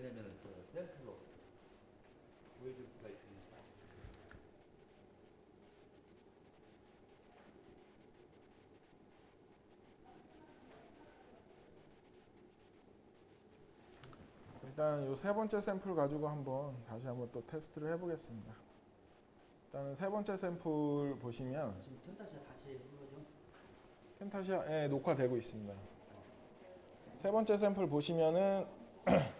하게 되면은 그 샘플로 보여줄 수가 있으니까. 일단 요세 번째 샘플 가지고 한번 다시 한번 또 테스트를 해보겠습니다. 일단은 세 번째 샘플 보시면 지금 펜타시아 다시 흘러죠? 펜타시아에 녹화되고 있습니다. 세 번째 샘플 보시면은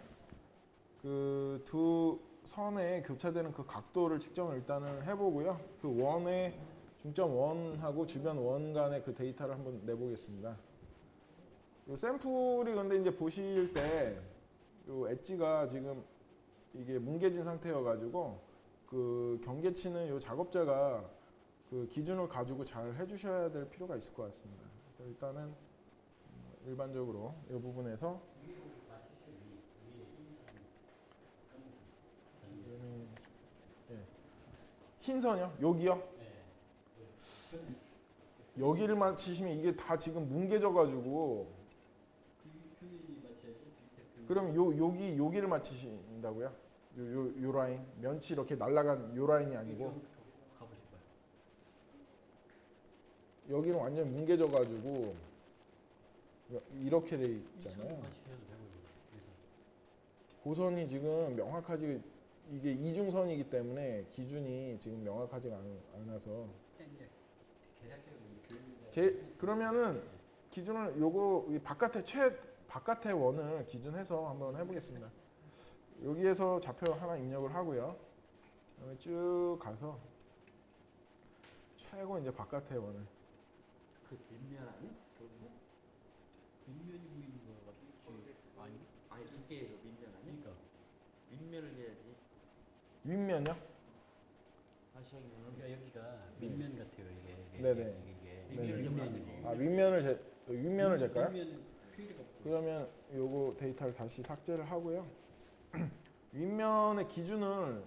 그 두 선에 교차되는 그 각도를 측정을 일단은 해보고요. 그 원의 중점 원하고 주변 원 간의 그 데이터를 한번 내보겠습니다. 요 샘플이 근데 이제 보실 때 요 엣지가 지금 이게 뭉개진 상태여가지고 그 경계치는 요 작업자가 그 기준을 가지고 잘 해주셔야 될 필요가 있을 것 같습니다. 일단은 음, 일반적으로 이 부분에서 지금, 예. 흰 선이요? 여기요? 여기를 맞히시면 이게 다 지금 뭉개져 가지고 그럼 요 여기 여기를 맞히신다고요? 요, 요, 요 라인 면치 이렇게 날아간 요 라인이 아니고. 여기는 완전 뭉개져 가지고 이렇게 돼 있잖아요. 고선이 지금 명확하지 이게 이중선이기 때문에 기준이 지금 명확하지가 않, 이제 교육자 게, 그러면은 기준을 요거 이 바깥에 최 바깥의 원을 기준해서 한번 해보겠습니다. 여기에서 좌표 하나 입력을 하고요. 그다음에 쭉 가서 최고 이제 바깥의 원을 그 밑면 아니? 밑면이 보이는 거가 지금 아니? 아니 두 개에서 밑면 아니? 그러니까 밑면을 해야지. 윗면요? 다시 여기가 여기가 밑면 같아요 이게. 이게 네네. 이게 네네. 밑면이고. 아 윗면을 제, 윗면을 잴까요? 필요가 없고. 그러면 요거 데이터를 다시 삭제를 하고요. 윗면의 기준을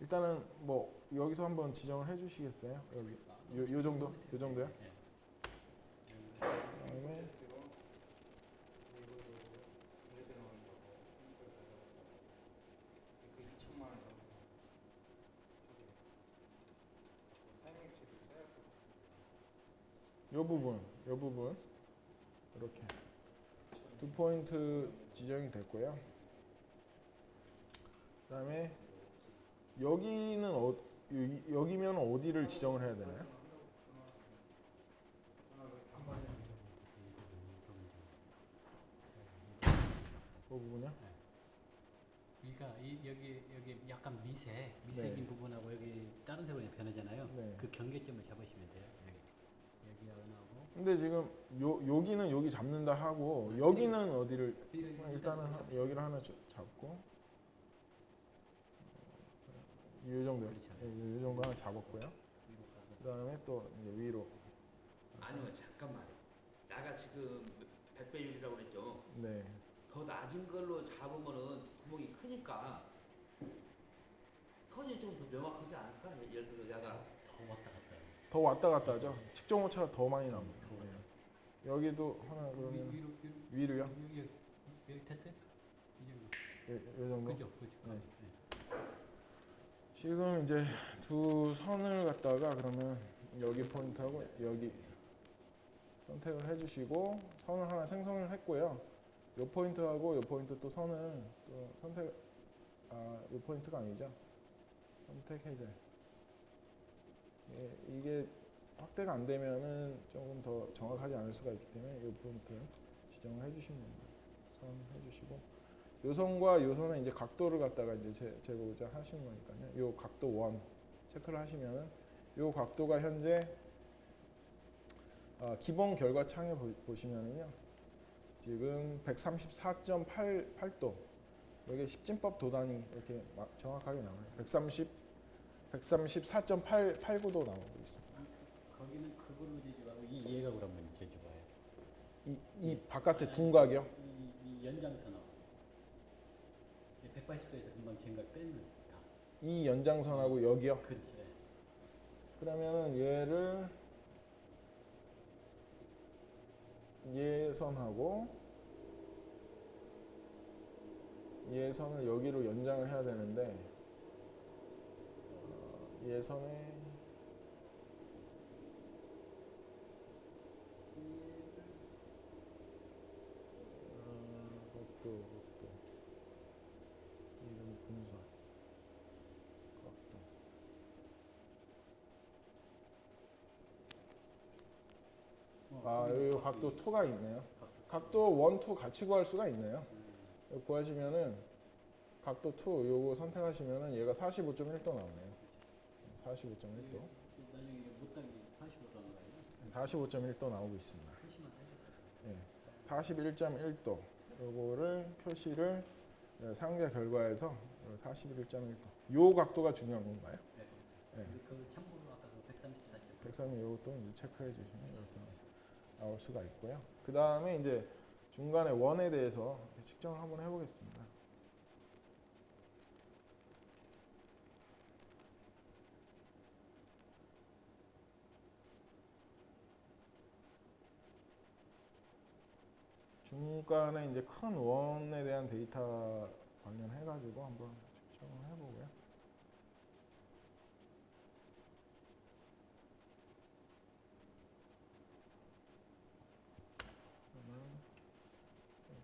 일단은 뭐 여기서 한번 지정을 해주시겠어요? 여기 요, 요 정도? 요 정도요? 네. 그다음에 요 부분, 요 부분 이렇게 두 포인트 지정이 됐고요. 그 다음에 여기는 어, 요- 여기면 어디를 지정을 해야 되나요? 그 부분이요? 그러니까 이, 여기 여기 약간 미세 미세긴 네. 부분하고 여기 다른 색으로 변하잖아요. 네. 그 경계점을 잡으시면 돼요. 근데 지금 요 여기는 여기 잡는다 하고 여기는 어디를 일단은 하- 여기를 하나 저- 잡고 이. 그렇죠. 예, 이 정도 하나 잡았고요. 위로 가서 그다음에 또 이제 위로. 아니면 잠깐만. 나가 지금 100배 율이라고 그랬죠. 네. 더 낮은 걸로 잡으면은 구멍이 크니까 선이 좀 더 명확하지 않을까? 예를 들어 야가 더 왔다 갔다. 더 왔다 갔다 하죠. 측정 오차가 더 많이 나옵니다. 여기도 하나 위, 그러면 위로 위로 위로 요. 여기 여기, 됐어요? 이 정도. 이, 이 정도. 네. 지금 이제 두 선을 갖다가 그러면 여기 포인트하고 여기 선택을 해주시고 선을 하나 생성을 했고요. 요 포인트하고 요 포인트 또 선을 또 선택 아요 포인트가 아니죠. 선택 해제. 예, 이게 확대가 안 되면은 조금 더 정확하지 않을 수가 있기 때문에 요 포인트 지정을 해주시면 됩니다. 선 해주시고 요 선과 요 선의 이제 각도를 갖다가 이제 재, 재고자 하시는 거니까요. 요 각도 원 체크를 하시면은 요 각도가 현재 아, 기본 결과 창에 보, 보시면은요. 지금 134.88도 여기 십진법 도단이 이렇게 마- 정확하게 나와요. 130 134.889도 나오고 있습니다. 거기는 그걸로 제주하고 이 예각으로 한번 제주봐요. 이, 이 바깥에 둔각이요. 이, 이 연장선하고 180도에서 금방 쟁각 빼는 각. 이 연장선하고 여기요. 그렇죠. 예. 그러면은 얘를 얘 선하고 얘 선을 여기로 연장을 해야 되는데 어, 얘 선에 어, 각도, 이름 분선, 각도. 아, 여기 각도 2가 있네요. 각도 1, 2 같이 구할 수가 있네요. 이거 구하시면은 각도 2 요거 선택하시면은 얘가 45.1도 나오네요. 45.1도. 나중에 이게 못하게 45도 하는 거예요? 45.1도 나오고 있습니다. 예. 해줬어요. 41.1도. 요거를 표시를 네, 사용자 결과에서 41.1도. 요 각도가 중요한 건가요? 네. 네. 그 참고로 아까 그 134점. 103 요것도 이제 체크해 주시면 이렇게 나올 수가 있고요. 그 다음에 이제 중간에 원에 대해서 측정을 한번 해보겠습니다. 중간에 이제 큰 원에 대한 데이터 관련해 가지고 한번 측정을 해보고요.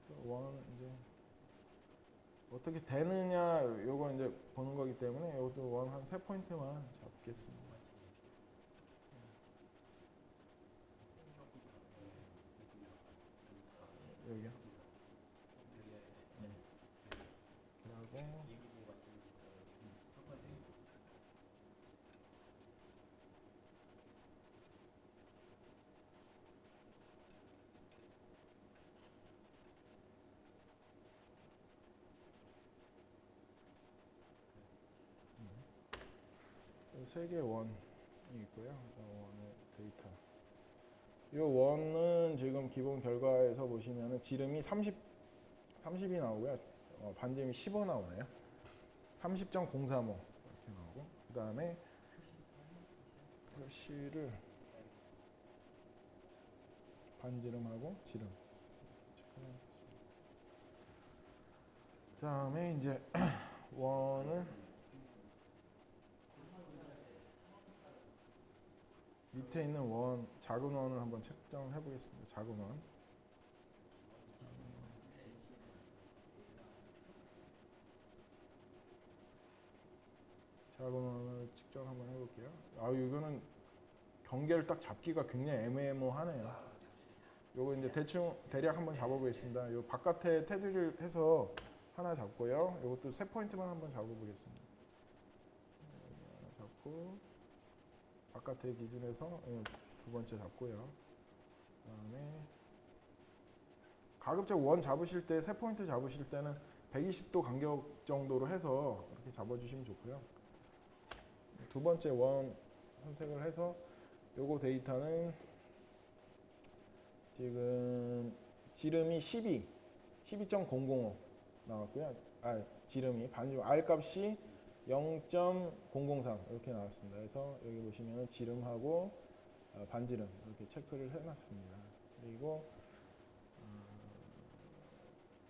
또원 이제 어떻게 되느냐 요거 이제 보는 거기 때문에 이것도 원 한 세 포인트만 잡겠습니다. 3개 원이 있고요. 원의 데이터. 이 원은 지금 기본 결과에서 보시면 지름이 30, 30이 나오고요. 어, 반지름이 15 나오네요. 30.035 이렇게 나오고 그 다음에 표시를 반지름하고 지름 그 다음에 이제 원을 밑에 있는 원 작은 원을 한번 측정을 해보겠습니다. 작은 원. 작은 원을 측정 한번 해볼게요. 아 이거는 경계를 딱 잡기가 굉장히 애매모하네요. 요거 이제 대충 대략 한번 잡아보겠습니다. 요 바깥에 테두리를 해서 하나 잡고요. 요것도 세 포인트만 한번 잡아보겠습니다. 여기 하나 잡고 바깥의 기준에서 예, 두 번째 잡고요. 그다음에 가급적 원 잡으실 때 세 포인트 잡으실 때는 120도 간격 정도로 해서 이렇게 잡아주시면 좋고요. 두 번째 원 선택을 해서 요거 데이터는 지금 지름이 12, 12.005 나왔고요. 아, 지름이 반지름 R 값이 0.003 이렇게 나왔습니다. 그래서 여기 보시면 지름하고 어, 반지름 이렇게 체크를 해놨습니다. 그리고 어,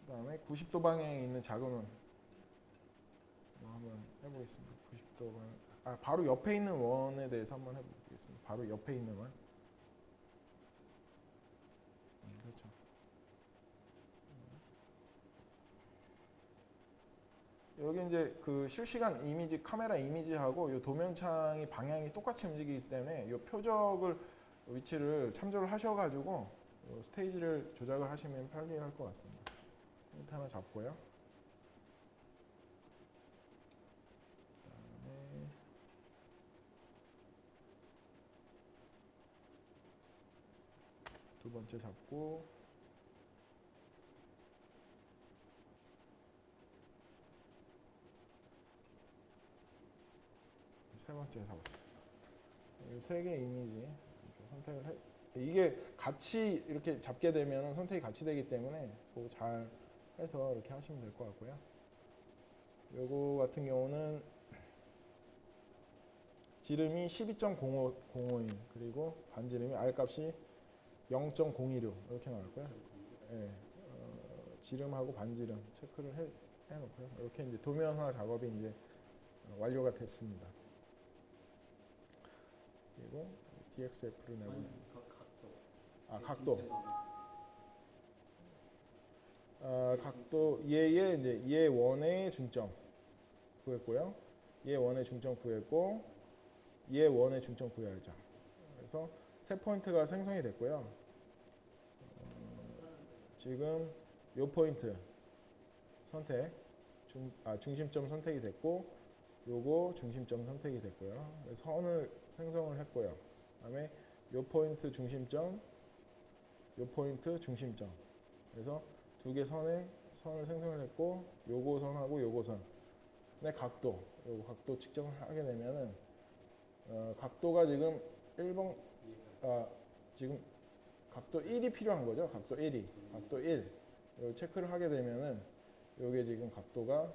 그다음에 90도 방향에 있는 작은 원뭐 한번 해보겠습니다. 90도 방향. 아 바로 옆에 있는 원에 대해서 한번 해보겠습니다. 바로 옆에 있는 원. 음, 그렇죠. 여기 이제 그 실시간 이미지 카메라 이미지하고 이 도면창이 방향이 똑같이 움직이기 때문에 이 표적을 위치를 참조를 하셔가지고 요 스테이지를 조작을 하시면 편리할 것 같습니다. 포인트 하나 잡고요. 두 번째 잡고 세 번째 잡았습니다. 이세개 이미지 선택을 해. 이게 같이 이렇게 잡게 되면 선택이 같이 되기 때문에 그거 잘 해서 이렇게 하시면 될 것 같고요. 요거 같은 경우는 지름이 12.05인 그리고 반지름이 R 값이 0.016 이렇게 나올 거예요. 예, 어, 지름하고 반지름 체크를 해, 해놓고요. 이렇게 이제 도면화 작업이 이제 어, 완료가 됐습니다. 그리고 그 각도. 아그 각도. 아, 각도 얘의 이제 얘 원의 중점 구했고요. 얘 원의 중점 구했고 얘 원의 중점 구해야죠. 그래서 세 포인트가 생성이 됐고요. 어, 지금 요 포인트 선택 중, 아, 중심점 선택이 됐고 요거 중심점 선택이 됐고요. 선을 생성을 했고요. 그 다음에 요 포인트 중심점 요 포인트 중심점. 그래서 두 개 선에 선을 생성을 했고 요거 선하고 요거 선의 각도. 요거 각도 측정을 하게 되면은 어, 각도가 지금 1번 아, 지금 각도 1이 필요한 거죠? 각도 1이. 각도 1 요 체크를 하게 되면은 요게 지금 각도가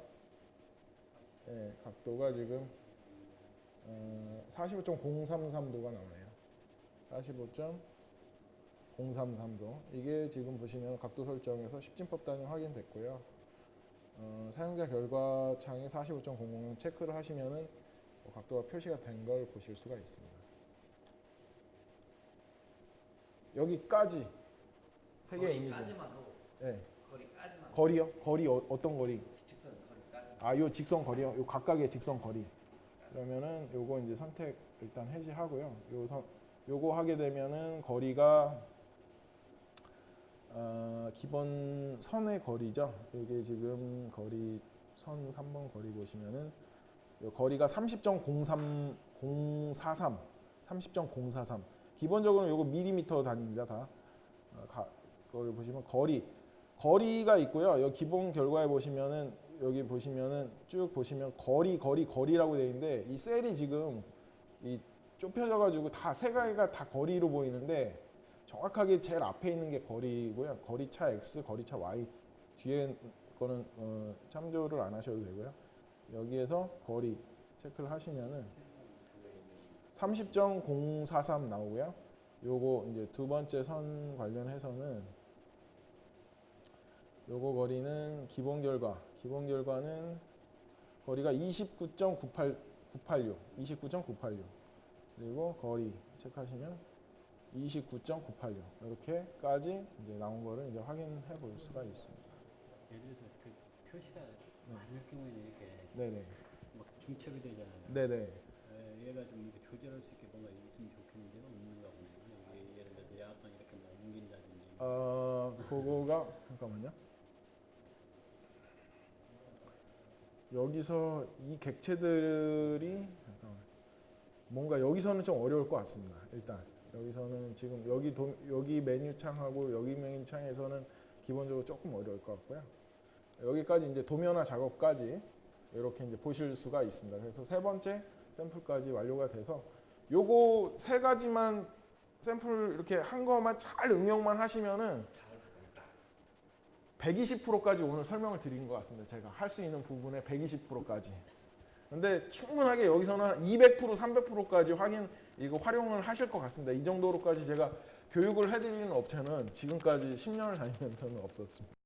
예, 각도가 지금 어, 45.033도가 나오네요 45.033도 이게 지금 보시면 각도 설정에서 10진법 단위 확인됐고요 어, 사용자 결과 창에 45.00 체크를 하시면은 뭐 각도가 표시가 된 걸 보실 수가 있습니다 여기까지 세 개의 이미지 예. 거리까지만 거리요? 거리 어, 어떤 거리? 직선 거리까지 아, 요 직선 거리요. 요 각각의 직선 거리. 그러면은 요거 이제 선택 일단 해지하고요. 요 선, 요거 하게 되면은 거리가 어, 기본 선의 거리죠. 이게 지금 거리 선 3번 거리 보시면은 요 거리가 30.03 043 30.043 기본적으로 요거 밀리미터 단위입니다. 다. 어, 가, 거기 보시면 거리 거리가 있고요. 여기 기본 결과에 보시면은 여기 보시면은 쭉 보시면 거리 거리 거리라고 되어 있는데 이 셀이 지금 이 좁혀져 가지고 다 세 가지가 다 거리로 보이는데 정확하게 제일 앞에 있는 게 거리고요. 거리차 x, 거리차 y 뒤에 거는 어, 참조를 안 하셔도 되고요. 여기에서 거리 체크를 하시면은 30.043 나오고요. 요거 이제 두 번째 선 관련해서는 요거 거리는 기본 결과 기본 결과는 거리가 29.98 986 29.986 그리고 거리 체크하시면 29.986 이렇게까지 이제 나온 거를 이제 확인해 볼 수가 있습니다. 예를 들어서 그 표시가 많을 경우에는 이렇게 네네 막 중첩이 되잖아요. 네네 에, 얘가 좀 이렇게 조절할 수 있게 뭔가 있으면 좋겠는데 없는가 보네요. 예를 들어서 약간 이렇게 뭐 옮긴다든지. 어 그거가 잠깐만요. 여기서 이 객체들이 뭔가 여기서는 좀 어려울 것 같습니다. 일단 여기서는 지금 여기 도, 여기 메뉴 창하고 여기 메뉴 창에서는 기본적으로 조금 어려울 것 같고요. 여기까지 이제 도면화 작업까지 이렇게 이제 보실 수가 있습니다. 그래서 세 번째 샘플까지 완료가 돼서 요거 세 가지만 샘플 이렇게 한 거만 잘 응용만 하시면은 120%까지 오늘 설명을 드린 것 같습니다. 제가 할 수 있는 부분의 120%까지. 근데 충분하게 여기서는 200%, 300%까지 확인 이거 활용을 하실 것 같습니다. 이 정도로까지 제가 교육을 해드리는 업체는 지금까지 10년을 다니면서는 없었습니다.